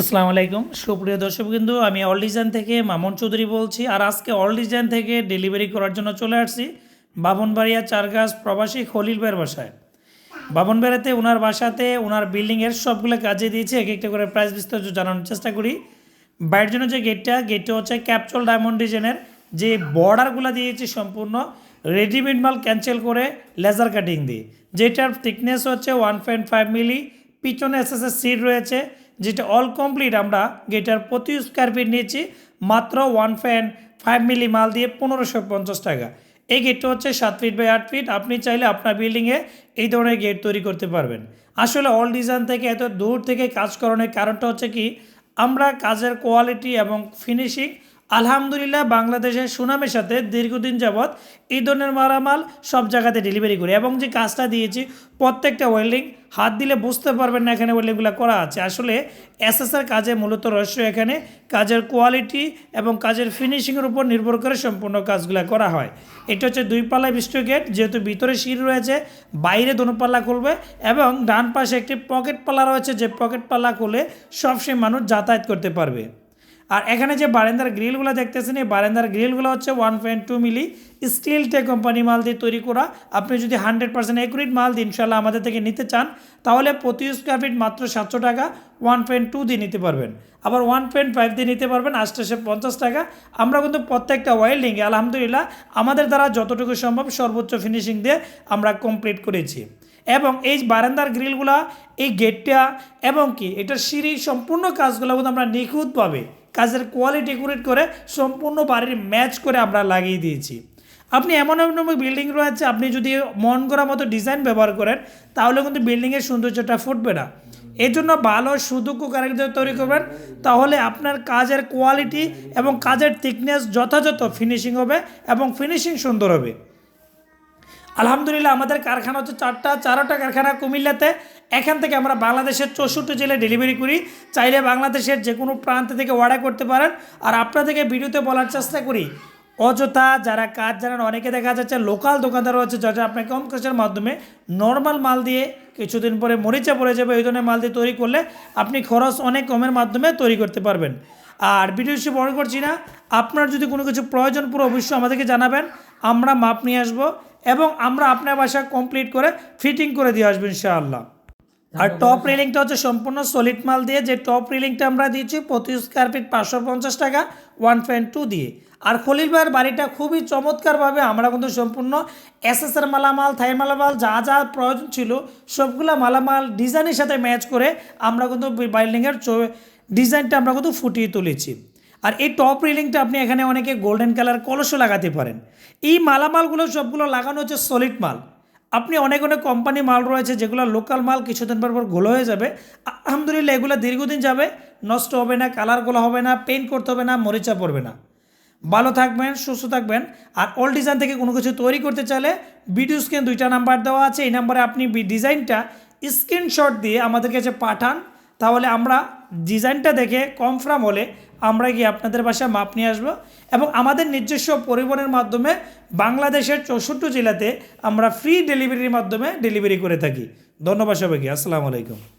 আসসালামু আলাইকুম। সুপ্রিয় দর্শক কিন্তু আমি অল ডিজাইন থেকে মামুন চৌধুরী বলছি, আর আজকে অল ডিজাইন থেকে ডেলিভারি করার জন্য চলে আসছি বাবনবাড়িয়া চারগাছ প্রবাসী খলিল ভাইয়ের বাসায়। বাবনবাড়িয়াতে ওনার বাসাতে ওনার বিল্ডিংয়ের সবগুলো কাজে দিয়েছে, এক একটা করে প্রাইস বিস্তারিত জানানোর চেষ্টা করি। বাইরের জন্য যে গেটটা গেটটা হচ্ছে ক্যাপচল ডায়মন্ড ডিজাইনের যে বর্ডারগুলো দিয়েছে সম্পূর্ণ রেডিমেড মাল ক্যান্সেল করে লেজার কাটিং দিয়ে। যেটার থিকনেস হচ্ছে ওয়ান পয়েন্ট ফাইভ মিলি পিছনে এস সিট রয়েছে যেটা অল কমপ্লিট আমরা গেটার প্রতি স্কোয়ার ফিট নিয়েছি, মাত্র ওয়ান ফ্যান ফাইভ মিলি মাল দিয়ে পনেরোশো পঞ্চাশ টাকা। এই গেটটা হচ্ছে সাত ফিট বাই আট ফিট আপনি চাইলে আপনার বিল্ডিংয়ে এই ধরনের গেট তৈরি করতে পারবেন। আসলে অল ডিজাইন থেকে এত দূর থেকে কাজ করানোর কারণটা হচ্ছে কি, আমরা কাজের কোয়ালিটি এবং ফিনিশিং আলহামদুলিল্লাহ বাংলাদেশের সুনামের সাথে দীর্ঘদিন যাবৎ এই ধরনের মারামাল সব জায়গাতে ডেলিভারি করি এবং যে কাজটা দিয়েছি, প্রত্যেকটা ওয়েল্ডিং হাত দিলে বুঝতে পারবেন না এখানে ওয়েল্ডিংগুলো করা আছে। আসলে এসএসআর কাজে মূলত রহস্য এখানে, কাজের কোয়ালিটি এবং কাজের ফিনিশিংয়ের উপর নির্ভর করে সম্পূর্ণ কাজগুলো করা হয়। এটা হচ্ছে দুই পাল্লা বিষ্ট গেট যেহেতু ভিতরে সিঁড়ি রয়েছে, বাইরে দোনো পাল্লা খুলবে এবং ডান পাশে একটি পকেট পাল্লা রয়েছে, যে পকেট পাল্লা খুলে সবসময় মানুষ যাতায়াত করতে পারবে। আর এখানে যে বারেন্দার গ্রিলগুলো দেখতেছেন, এই বারেন্দার গ্রিলগুলো হচ্ছে one point two milli steel টে কোম্পানি মাল দিয়ে তৈরি করা। আপনি যদি হান্ড্রেড পার্সেন্ট একুরেট মাল দিয়ে ইনশাল্লাহ আমাদের থেকে নিতে চান, তাহলে প্রতি স্কোয়ার ফিট মাত্র সাতশো টাকা ওয়ান পয়েন্ট টু দিয়ে নিতে পারবেন। আবার ওয়ান পয়েন্ট ফাইভ দিয়ে নিতে পারবেন আষ্টশো পঞ্চাশ টাকা। আমরা কিন্তু প্রত্যেকটা ওয়েল্ডিংয়ে আলহামদুলিল্লাহ, আমাদের দ্বারা যতটুকু সম্ভব সর্বোচ্চ ফিনিশিং দিয়ে আমরা কমপ্লিট করেছি। এবং এই বারান্দার গ্রিলগুলা, এই গেটটা এবং কি এটার সিঁড়ি সম্পূর্ণ কাজগুলো কিন্তু আমরা নিখুঁতভাবে কাজের কোয়ালিটি একুরেট করে সম্পূর্ণ বাড়ির ম্যাচ করে আমরা লাগিয়ে দিয়েছি। আপনি এমন এমন বিল্ডিং রয়েছে, আপনি যদি মন করা মতো ডিজাইন ব্যবহার করেন, তাহলে কিন্তু বিল্ডিংয়ের সৌন্দর্যটা ফুটবে না। এর জন্য ভালো সুদক্ষ কারিগর তৈরি করবেন, তাহলে আপনার কাজের কোয়ালিটি এবং কাজের থিকনেস যথাযথ ফিনিশিং হবে এবং ফিনিশিং সুন্দর হবে। আলহামদুলিল্লাহ, আমাদের কারখানা হচ্ছে চারটা, চারোটা কারখানা কুমিল্লাতে। এখান থেকে আমরা বাংলাদেশের চৌষট্টি জেলায় ডেলিভারি করি। চাইলে বাংলাদেশের যে কোনো প্রান্ত থেকে অর্ডার করতে পারেন। আর আপনাদেরকে ভিডিওতে বলার চেষ্টা করি, অযথা যারা কাজ জানান, অনেকে দেখা যাচ্ছে লোকাল দোকানদার রয়েছে, যারা আপনার কম খরচের মাধ্যমে নর্মাল মাল দিয়ে কিছুদিন পরে মরিচা পড়ে যাবে, ওই ধরনের মাল দিয়ে তৈরি করলে আপনি খরচ অনেক কমের মাধ্যমে তৈরি করতে পারবেন। আর ভিডিও সে বড় করছি না, আপনার যদি কোনো কিছু প্রয়োজন পুরো অবশ্যই আমাদেরকে জানাবেন। আমরা মাপ নিয়ে আসব। এবং আমরা আপনার বাসা কমপ্লিট করে ফিটিং করে দিয়ে আসব ইনশাআল্লাহ। আর টপ রিলিংটা হচ্ছে সম্পূর্ণ সলিড মাল দিয়ে যে টপ রিলিংটা আমরা দিয়েছি প্রতি স্কোয়ার ফিট পাঁচশো পঞ্চাশ টাকা ওয়ান পয়েন্ট টু দিয়ে। আর খলিল ভাইয়ের বাড়িটা খুবই চমৎকারভাবে আমরা কিন্তু সম্পূর্ণ এসএসের মালামাল থাই মালামাল যা যা প্রয়োজন ছিল সবগুলো মালামাল ডিজাইনের সাথে ম্যাচ করে আমরা কিন্তু বিল্ডিংয়ের ডিজাইনটা আমরা কিন্তু ফুটিয়ে তুলেছি। আর এই টপ রিলিংটা আপনি এখানে অনেকে গোল্ডেন কালার কলসও লাগাতে পারেন। এই মালামালগুলো সবগুলো লাগানো হচ্ছে সলিড মাল। আপনি অনেক অনেক কোম্পানি মাল রয়েছে যেগুলো লোকাল মাল, কিছুদিন পর পর গোলো হয়ে যাবে। আলহামদুলিল্লাহ, এগুলো দীর্ঘদিন যাবে। নষ্ট হবে না কালারগুলো হবে না পেন্ট করতে হবে না, মরিচা পড়বে না। ভালো থাকবেন, সুস্থ থাকবেন। আর অল ডিজাইন থেকে কোনো কিছু তৈরি করতে চাইলে ভিডিও স্ক্রিন দুইটা নাম্বার দেওয়া আছে। এই নাম্বারে আপনি ডিজাইনটা স্ক্রিনশট দিয়ে আমাদের কাছে পাঠান। তাহলে আমরা ডিজাইনটা দেখে কনফার্ম হলে আমরা গিয়ে আপনাদের বাসায় মাপ নিয়ে আসব এবং আমাদের নিজস্ব পরিবহনের মাধ্যমে বাংলাদেশের চৌষট্টি জেলাতে আমরা ফ্রি ডেলিভারির মাধ্যমে ডেলিভারি করে থাকি। ধন্যবাদ সবাইকে। আসসালামু আলাইকুম।